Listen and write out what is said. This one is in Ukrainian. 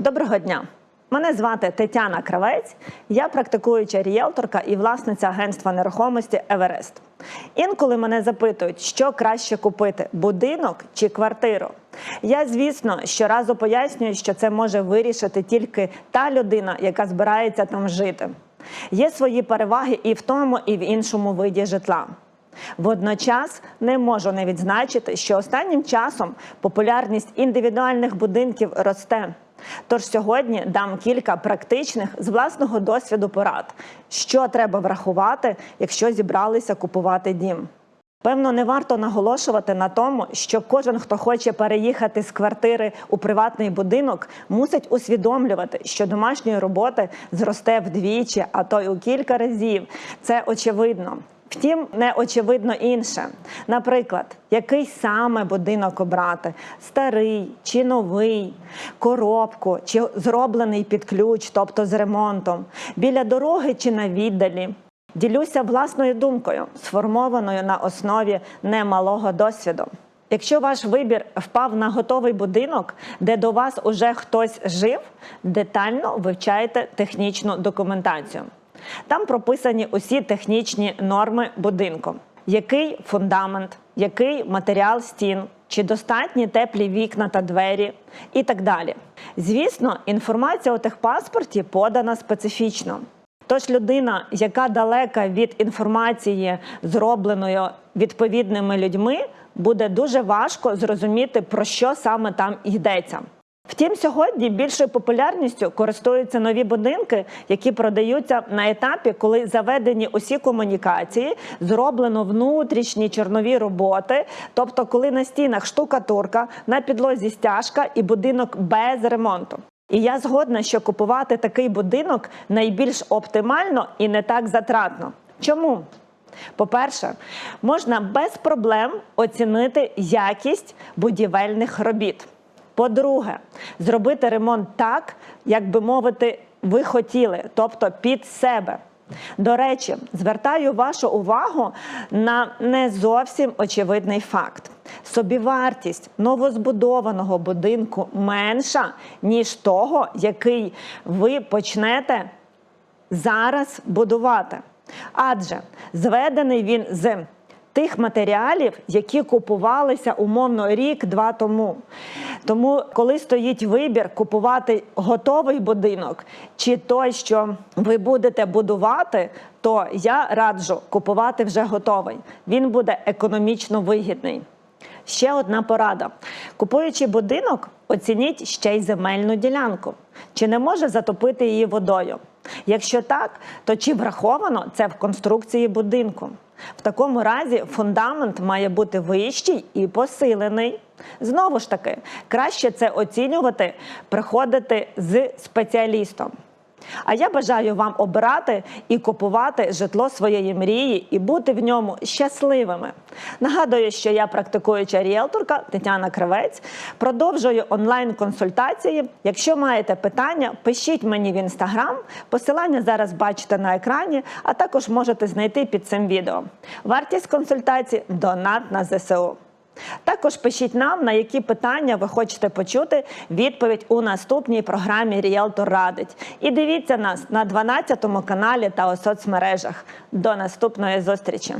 Доброго дня! Мене звати Тетяна Кравець, я практикуюча ріелторка і власниця агентства нерухомості Еверест. Інколи мене запитують, що краще купити будинок чи квартиру. Я, звісно, щоразу пояснюю, що це може вирішити тільки та людина, яка збирається там жити. Є свої переваги і в тому, і в іншому виді житла. Водночас не можу не відзначити, що останнім часом популярність індивідуальних будинків росте. Тож сьогодні дам кілька практичних з власного досвіду порад, що треба врахувати, якщо зібралися купувати дім. Певно, не варто наголошувати на тому, що кожен, хто хоче переїхати з квартири у приватний будинок, мусить усвідомлювати, що домашньої роботи зросте вдвічі, а то й у кілька разів. Це очевидно. Втім, не очевидно інше. Наприклад, який саме будинок обрати: старий чи новий, коробку, чи зроблений під ключ, тобто з ремонтом, біля дороги чи на віддалі. Ділюся власною думкою, сформованою на основі немалого досвіду. Якщо ваш вибір впав на готовий будинок, де до вас уже хтось жив, детально вивчайте технічну документацію. Там прописані усі технічні норми будинку, який фундамент, який матеріал стін, чи достатні теплі вікна та двері і так далі. Звісно, інформація у техпаспорті подана специфічно. Тож людина, яка далека від інформації, зробленої відповідними людьми, буде дуже важко зрозуміти, про що саме там йдеться. Втім, сьогодні більшою популярністю користуються нові будинки, які продаються на етапі, коли заведені усі комунікації, зроблено внутрішні чорнові роботи, тобто, коли на стінах штукатурка, на підлозі стяжка і будинок без ремонту. І я згодна, що купувати такий будинок найбільш оптимально і не так затратно. Чому? По-перше, можна без проблем оцінити якість будівельних робіт. По-друге, зробити ремонт так, як би мовити, ви хотіли, тобто під себе. До речі, звертаю вашу увагу на не зовсім очевидний факт: собівартість новозбудованого будинку менша, ніж того, який ви почнете зараз будувати. Адже зведений він з тих матеріалів, які купувалися умовно рік-два тому. Тому, коли стоїть вибір купувати готовий будинок чи той, що ви будете будувати, то я раджу купувати вже готовий. Він буде економічно вигідний. Ще одна порада: купуючи будинок, оцініть ще й земельну ділянку, чи не може затопити її водою. Якщо так, то чи враховано це в конструкції будинку? В такому разі фундамент має бути вищий і посилений. Знову ж таки, краще це оцінювати, приходити з спеціалістом. А я бажаю вам обирати і купувати житло своєї мрії і бути в ньому щасливими. Нагадую, що я практикуюча ріелторка Тетяна Кривець. Продовжую онлайн-консультації. Якщо маєте питання, пишіть мені в інстаграм. Посилання зараз бачите на екрані, а також можете знайти під цим відео. Вартість консультації донат на ЗСУ. Також пишіть нам, на які питання ви хочете почути відповідь у наступній програмі Ріелтор Радить. І дивіться нас на 12 каналі та у соцмережах. До наступної зустрічі!